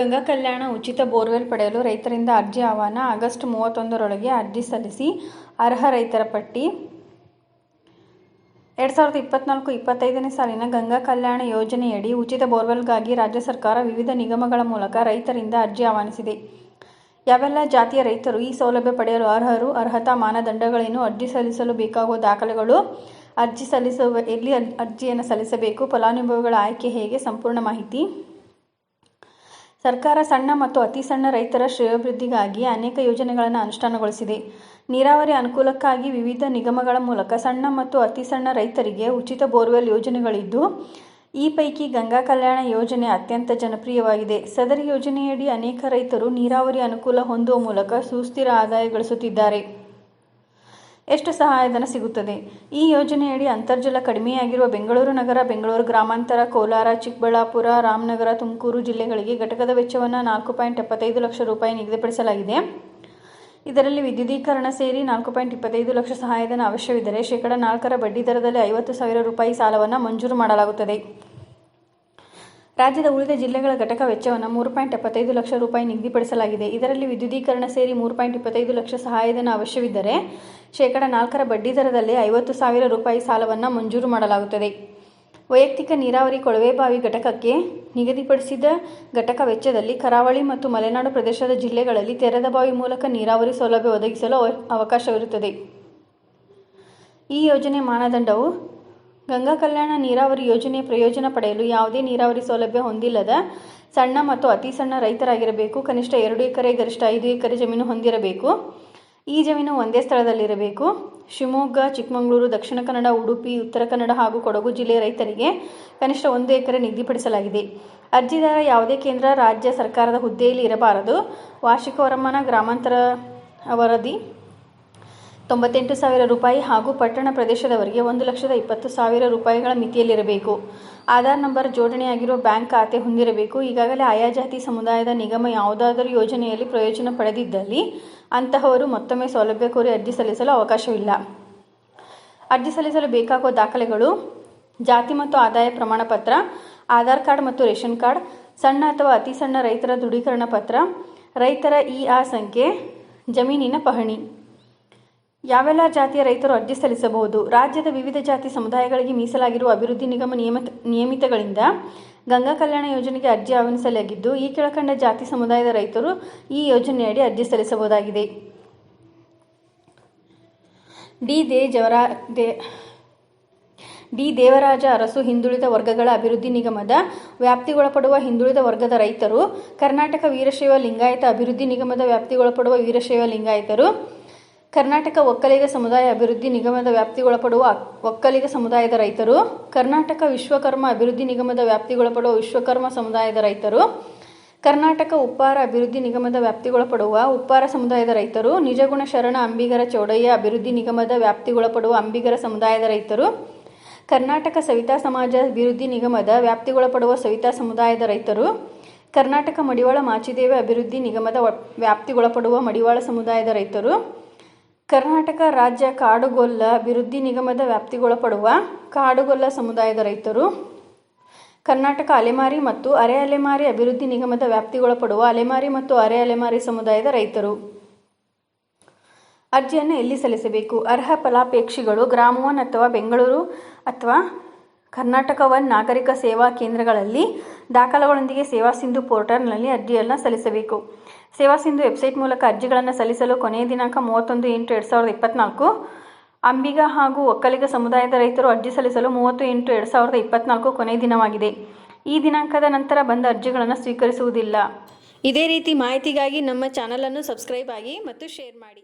ಗಂಗಾ ಕಲ್ಯಾಣ ಉಚಿತ ಬೋರ್ವೆಲ್ ಪಡೆಯಲು ರೈತರಿಂದ ಅರ್ಜಿ ಆಹ್ವಾನ ಆಗಸ್ಟ್ ಮೂವತ್ತೊಂದರೊಳಗೆ ಅರ್ಜಿ ಸಲ್ಲಿಸಿ ಅರ್ಹ ರೈತರ ಪಟ್ಟಿ. ಎರಡು ಸಾವಿರದ ಇಪ್ಪತ್ನಾಲ್ಕು ಇಪ್ಪತ್ತೈದನೇ ಸಾಲಿನ ಗಂಗಾ ಕಲ್ಯಾಣ ಯೋಜನೆಯಡಿ ಉಚಿತ ಬೋರ್ವೆಲ್ಗಾಗಿ ರಾಜ್ಯ ಸರ್ಕಾರ ವಿವಿಧ ನಿಗಮಗಳ ಮೂಲಕ ರೈತರಿಂದ ಅರ್ಜಿ ಆಹ್ವಾನಿಸಿದೆ. ಯಾವೆಲ್ಲ ಜಾತಿಯ ರೈತರು ಈ ಸೌಲಭ್ಯ ಪಡೆಯಲು ಅರ್ಹರು, ಅರ್ಹತಾ ಮಾನದಂಡಗಳೇನು, ಅರ್ಜಿ ಸಲ್ಲಿಸಲು ಬೇಕಾಗುವ ದಾಖಲೆಗಳು, ಅರ್ಜಿ ಸಲ್ಲಿಸುವ, ಎಲ್ಲಿ ಅರ್ಜಿಯನ್ನು ಸಲ್ಲಿಸಬೇಕು, ಫಲಾನುಭವಿಗಳ ಆಯ್ಕೆ ಹೇಗೆ, ಸಂಪೂರ್ಣ ಮಾಹಿತಿ ಸರ್ಕಾರ ಸಣ್ಣ ಮತ್ತು ಅತಿ ಸಣ್ಣ ರೈತರ ಶ್ರೇಯೋಭಿವೃದ್ಧಿಗಾಗಿ ಅನೇಕ ಯೋಜನೆಗಳನ್ನು ಅನುಷ್ಠಾನಗೊಳಿಸಿದೆ. ನೀರಾವರಿ ಅನುಕೂಲಕ್ಕಾಗಿ ವಿವಿಧ ನಿಗಮಗಳ ಮೂಲಕ ಸಣ್ಣ ಮತ್ತು ಅತಿ ಸಣ್ಣ ರೈತರಿಗೆ ಉಚಿತ ಬೋರ್ವೆಲ್ ಯೋಜನೆಗಳಿದ್ದು, ಈ ಪೈಕಿ ಗಂಗಾ ಕಲ್ಯಾಣ ಯೋಜನೆ ಅತ್ಯಂತ ಜನಪ್ರಿಯವಾಗಿದೆ. ಸದರಿ ಯೋಜನೆಯಡಿ ಅನೇಕ ರೈತರು ನೀರಾವರಿ ಅನುಕೂಲ ಹೊಂದುವ ಮೂಲಕ ಸುಸ್ಥಿರ ಆದಾಯ ಗಳಿಸುತ್ತಿದ್ದಾರೆ. ಎಷ್ಟು ಸಹಾಯಧನ ಸಿಗುತ್ತದೆ? ಈ ಯೋಜನೆಯಡಿ ಅಂತರ್ಜಲ ಕಡಿಮೆಯಾಗಿರುವ ಬೆಂಗಳೂರು ನಗರ, ಬೆಂಗಳೂರು ಗ್ರಾಮಾಂತರ, ಕೋಲಾರ, ಚಿಕ್ಕಬಳ್ಳಾಪುರ, ರಾಮನಗರ, ತುಮಕೂರು ಜಿಲ್ಲೆಗಳಿಗೆ ಘಟಕದ ವೆಚ್ಚವನ್ನು ನಾಲ್ಕು ಪಾಯಿಂಟ್ ಎಪ್ಪತ್ತೈದು ಲಕ್ಷ ರೂಪಾಯಿ ನಿಗದಿಪಡಿಸಲಾಗಿದೆ. ಇದರಲ್ಲಿ ವಿದ್ಯುದೀಕರಣ ಸೇರಿ ನಾಲ್ಕು ಪಾಯಿಂಟ್ ಇಪ್ಪತ್ತೈದು ಲಕ್ಷ ಸಹಾಯಧನ ಅವಶ್ಯವಿದ್ದರೆ ಶೇಕಡ ನಾಲ್ಕರ ಬಡ್ಡಿ ದರದಲ್ಲಿ ಐವತ್ತು ಸಾವಿರ ರೂಪಾಯಿ ಸಾಲವನ್ನು ಮಂಜೂರು ಮಾಡಲಾಗುತ್ತದೆ. ರಾಜ್ಯದ ಉಳಿದ ಜಿಲ್ಲೆಗಳ ಘಟಕ ವೆಚ್ಚವನ್ನು ಮೂರು ಪಾಯಿಂಟ್ ಎಪ್ಪತ್ತೈದು ಲಕ್ಷ ರೂಪಾಯಿ ನಿಗದಿಪಡಿಸಲಾಗಿದೆ. ಇದರಲ್ಲಿ ವಿದ್ಯುದೀಕರಣ ಸೇರಿ ಮೂರು ಪಾಯಿಂಟ್ ಇಪ್ಪತ್ತೈದು ಲಕ್ಷ ಸಹಾಯಧನ ಅವಶ್ಯವಿದ್ದರೆ ಶೇಕಡ ನಾಲ್ಕರ ಬಡ್ಡಿ ದರದಲ್ಲಿ ಐವತ್ತು ಸಾವಿರ ರೂಪಾಯಿ ಸಾಲವನ್ನು ಮಂಜೂರು ಮಾಡಲಾಗುತ್ತದೆ. ವೈಯಕ್ತಿಕ ನೀರಾವರಿ ಕೊಳವೆಬಾವಿ ಘಟಕಕ್ಕೆ ನಿಗದಿಪಡಿಸಿದ ಘಟಕ ವೆಚ್ಚದಲ್ಲಿ ಕರಾವಳಿ ಮತ್ತು ಮಲೆನಾಡು ಪ್ರದೇಶದ ಜಿಲ್ಲೆಗಳಲ್ಲಿ ತೆರೆದ ಬಾವಿ ಮೂಲಕ ನೀರಾವರಿ ಸೌಲಭ್ಯ ಒದಗಿಸಲು ಅವಕಾಶವಿರುತ್ತದೆ. ಈ ಯೋಜನೆ ಮಾನದಂಡವು ಗಂಗಾ ಕಲ್ಯಾಣ ನೀರಾವರಿ ಯೋಜನೆ ಪ್ರಯೋಜನ ಪಡೆಯಲು ಯಾವುದೇ ನೀರಾವರಿ ಸೌಲಭ್ಯ ಹೊಂದಿಲ್ಲದ ಸಣ್ಣ ಮತ್ತು ಅತಿ ಸಣ್ಣ ರೈತರಾಗಿರಬೇಕು. ಕನಿಷ್ಠ ಎರಡು ಎಕರೆ, ಗರಿಷ್ಠ ಐದು ಎಕರೆ ಜಮೀನು ಹೊಂದಿರಬೇಕು. ಈ ಜಮೀನು ಒಂದೇ ಸ್ಥಳದಲ್ಲಿರಬೇಕು. ಶಿವಮೊಗ್ಗ, ಚಿಕ್ಕಮಗಳೂರು, ದಕ್ಷಿಣ ಕನ್ನಡ, ಉಡುಪಿ, ಉತ್ತರ ಕನ್ನಡ ಹಾಗೂ ಕೊಡಗು ಜಿಲ್ಲೆಯ ರೈತರಿಗೆ ಕನಿಷ್ಠ ಒಂದು ಎಕರೆ ನಿಗದಿಪಡಿಸಲಾಗಿದೆ ಅರ್ಜಿದಾರ ಯಾವುದೇ ಕೇಂದ್ರ, ರಾಜ್ಯ ಸರ್ಕಾರದ ಹುದ್ದೆಯಲ್ಲಿ ಇರಬಾರದು. ವಾರ್ಷಿಕ ವರಮಾನ ಗ್ರಾಮಾಂತರ ವರದಿ ತೊಂಬತ್ತೆಂಟು ಸಾವಿರ ರೂಪಾಯಿ ಹಾಗೂ ಪಟ್ಟಣ ಪ್ರದೇಶದವರಿಗೆ ಒಂದು ಲಕ್ಷದ ಇಪ್ಪತ್ತು ಸಾವಿರ ರೂಪಾಯಿಗಳ ಮಿತಿಯಲ್ಲಿರಬೇಕು. ಆಧಾರ್ ನಂಬರ್ ಜೋಡಣೆಯಾಗಿರುವ ಬ್ಯಾಂಕ್ ಖಾತೆ ಹೊಂದಿರಬೇಕು. ಈಗಾಗಲೇ ಆಯಾ ಜಾತಿ ಸಮುದಾಯದ ನಿಗಮ ಯಾವುದಾದರೂ ಯೋಜನೆಯಲ್ಲಿ ಪ್ರಯೋಜನ ಪಡೆದಿದ್ದಲ್ಲಿ ಅಂತಹವರು ಮತ್ತೊಮ್ಮೆ ಸೌಲಭ್ಯ ಕೋರಿ ಅರ್ಜಿ ಸಲ್ಲಿಸಲು ಅವಕಾಶವಿಲ್ಲ. ಅರ್ಜಿ ಸಲ್ಲಿಸಲು ಬೇಕಾಗುವ ದಾಖಲೆಗಳು, ಜಾತಿ ಮತ್ತು ಆದಾಯ ಪ್ರಮಾಣ ಪತ್ರ, ಆಧಾರ್ ಕಾರ್ಡ್ ಮತ್ತು ರೇಷನ್ ಕಾರ್ಡ್, ಸಣ್ಣ ಅಥವಾ ಅತಿ ಸಣ್ಣ ರೈತರ ದೃಢೀಕರಣ ಪತ್ರ, ರೈತರ ಇ ಆ ಸಂಖ್ಯೆ, ಜಮೀನಿನ ಪಹಣಿ. ಯಾವೆಲ್ಲ ಜಾತಿಯ ರೈತರು ಅರ್ಜಿ ಸಲ್ಲಿಸಬಹುದು? ರಾಜ್ಯದ ವಿವಿಧ ಜಾತಿ ಸಮುದಾಯಗಳಿಗೆ ಮೀಸಲಾಗಿರುವ ಅಭಿವೃದ್ಧಿ ನಿಗಮ ನಿಯಮಿತ, ನಿಯಮಿತಗಳಿಂದ ಗಂಗಾ ಕಲ್ಯಾಣ ಯೋಜನೆಗೆ ಅರ್ಜಿ ಆಹ್ವಾನಿಸಲಾಗಿದ್ದು, ಈ ಕೆಳಕಂಡ ಜಾತಿ ಸಮುದಾಯದ ರೈತರು ಈ ಯೋಜನೆಯಡಿ ಅರ್ಜಿ ಸಲ್ಲಿಸಬಹುದಾಗಿದೆ. ಡಿ ದೇಜವರಾ ದೇ, ಡಿ ದೇವರಾಜ ಅರಸು ಹಿಂದುಳಿದ ವರ್ಗಗಳ ಅಭಿವೃದ್ಧಿ ನಿಗಮದ ವ್ಯಾಪ್ತಿಗೊಳಪಡುವ ಹಿಂದುಳಿದ ವರ್ಗದ ರೈತರು, ಕರ್ನಾಟಕ ವೀರಶೈವ ಲಿಂಗಾಯತ ಅಭಿವೃದ್ಧಿ ನಿಗಮದ ವ್ಯಾಪ್ತಿಗೊಳಪಡುವ ವೀರಶೈವ ಲಿಂಗಾಯತರು ಕರ್ನಾಟಕ ಒಕ್ಕಲಿಗ ಸಮುದಾಯ ಅಭಿವೃದ್ಧಿ ನಿಗಮದ ವ್ಯಾಪ್ತಿಗೊಳಪಡುವ ಒಕ್ಕಲಿಗ ಸಮುದಾಯದ ರೈತರು, ಕರ್ನಾಟಕ ವಿಶ್ವಕರ್ಮ ಅಭಿವೃದ್ಧಿ ನಿಗಮದ ವ್ಯಾಪ್ತಿಗೊಳಪಡುವ ವಿಶ್ವಕರ್ಮ ಸಮುದಾಯದ ರೈತರು, ಕರ್ನಾಟಕ ಉಪ್ಪಾರ ಅಭಿವೃದ್ಧಿ ನಿಗಮದ ವ್ಯಾಪ್ತಿಗೊಳಪಡುವ ಉಪ್ಪಾರ ಸಮುದಾಯದ ರೈತರು, ನಿಜಗುಣ ಶರಣ ಅಂಬಿಗರ ಚೌಡಯ್ಯ ಅಭಿವೃದ್ಧಿ ನಿಗಮದ ವ್ಯಾಪ್ತಿಗೊಳಪಡುವ ಅಂಬಿಗರ ಸಮುದಾಯದ ರೈತರು, ಕರ್ನಾಟಕ ಸವಿತಾ ಸಮಾಜ ಅಭಿವೃದ್ಧಿ ನಿಗಮದ ವ್ಯಾಪ್ತಿಗೊಳಪಡುವ ಸವಿತಾ ಸಮುದಾಯದ ರೈತರು, ಕರ್ನಾಟಕ ಮಡಿವಾಳ ಮಾಚಿದೇವ ಅಭಿವೃದ್ಧಿ ನಿಗಮದ ವ್ಯಾಪ್ತಿಗೊಳಪಡುವ ಮಡಿವಾಳ ಸಮುದಾಯದ ರೈತರು ಕರ್ನಾಟಕ ರಾಜ್ಯ ಕಾಡುಗೊಲ್ಲ ಅಭಿವೃದ್ಧಿ ನಿಗಮದ ವ್ಯಾಪ್ತಿಗೊಳಪಡುವ ಕಾಡುಗೊಲ್ಲ ಸಮುದಾಯದ ರೈತರು, ಕರ್ನಾಟಕ ಅಲೆಮಾರಿ ಮತ್ತು ಅರೆ ಅಲೆಮಾರಿ ಅಭಿವೃದ್ಧಿ ನಿಗಮದ ವ್ಯಾಪ್ತಿಗೊಳಪಡುವ ಅಲೆಮಾರಿ ಮತ್ತು ಅರೆ ಅಲೆಮಾರಿ ಸಮುದಾಯದ ರೈತರು. ಅರ್ಜಿಯನ್ನು ಎಲ್ಲಿ ಸಲ್ಲಿಸಬೇಕು? ಅರ್ಹ ಫಲಾಪೇಕ್ಷಿಗಳು ಗ್ರಾಮ ಅಥವಾ ಬೆಂಗಳೂರು ಅಥವಾ ಕರ್ನಾಟಕ ಒನ್ ನಾಗರಿಕ ಸೇವಾ ಕೇಂದ್ರಗಳಲ್ಲಿ ದಾಖಲೆಗಳೊಂದಿಗೆ ಸೇವಾ ಸಿಂಧು ಪೋರ್ಟಲ್ನಲ್ಲಿ ಅರ್ಜಿಯನ್ನು ಸಲ್ಲಿಸಬೇಕು. ಸೇವಾ ಸಿಂಧು ವೆಬ್ಸೈಟ್ ಮೂಲಕ ಅರ್ಜಿಗಳನ್ನು ಸಲ್ಲಿಸಲು ಕೊನೆಯ ದಿನಾಂಕ ಮೂವತ್ತೊಂದು ಎಂಟು ಎರಡು ಸಾವಿರದ ಇಪ್ಪತ್ನಾಲ್ಕು. ಅಂಬಿಗ ಹಾಗೂ ಒಕ್ಕಲಿಗ ಸಮುದಾಯದ ರೈತರು ಅರ್ಜಿ ಸಲ್ಲಿಸಲು ಮೂವತ್ತು ಎಂಟು ಎರಡು ಸಾವಿರದ ಇಪ್ಪತ್ತ್ನಾಲ್ಕು ಕೊನೆಯ ದಿನವಾಗಿದೆ. ಈ ದಿನಾಂಕದ ನಂತರ ಬಂದ ಅರ್ಜಿಗಳನ್ನು ಸ್ವೀಕರಿಸುವುದಿಲ್ಲ. ಇದೇ ರೀತಿ ಮಾಹಿತಿಗಾಗಿ ನಮ್ಮ ಚಾನಲನ್ನು ಸಬ್ಸ್ಕ್ರೈಬ್ ಆಗಿ ಮತ್ತು ಶೇರ್ ಮಾಡಿ.